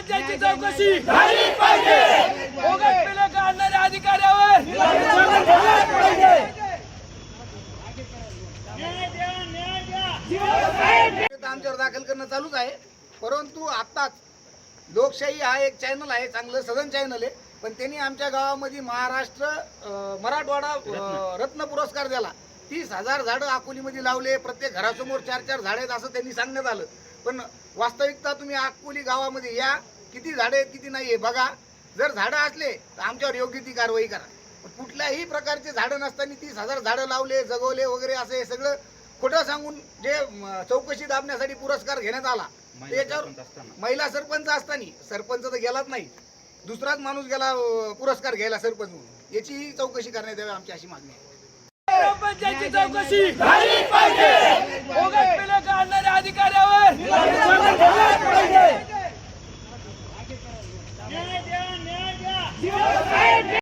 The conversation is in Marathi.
ग्रामपंचायतची चौकशी बोगस बिलं काढणाऱ्या अधिकाऱ्यावर आमच्यावर दाखल करणं चालूच आहे. परंतु आत्ताच लोकशाही हा एक चॅनल आहे चांगलं सदन चॅनल आहे. पण त्यांनी आमच्या गावामध्ये महाराष्ट्र मराठवाडा रत्न पुरस्कार दिला. तीस हजार झाडं अकोलीमध्ये लावले प्रत्येक घरासमोर चार चार झाडं आहेत असं त्यांनी सांगण्यात आलं. पण वास्तविकता तुम्ही अकोली गावामध्ये या किती झाडं आहेत किती नाही आहे बघा. जर झाडं असले तर आमच्यावर योग्य ती कारवाई करा. पण कुठल्याही प्रकारचे झाडं नसताना तीस हजार झाडं लावले जगवले वगैरे असं हे सगळं खोटं सांगून जे चौकशी दाबण्यासाठी पुरस्कार घेण्यात आला त्याच्यावर महिला सरपंच असताना. सरपंच तर गेलाच नाही. दुसराच माणूस गेला पुरस्कार घ्यायला सरपंच म्हणून. याची चौकशी करण्यात यावी आमची अशी मागणी आहे. चौकशी झाली पाहिजे.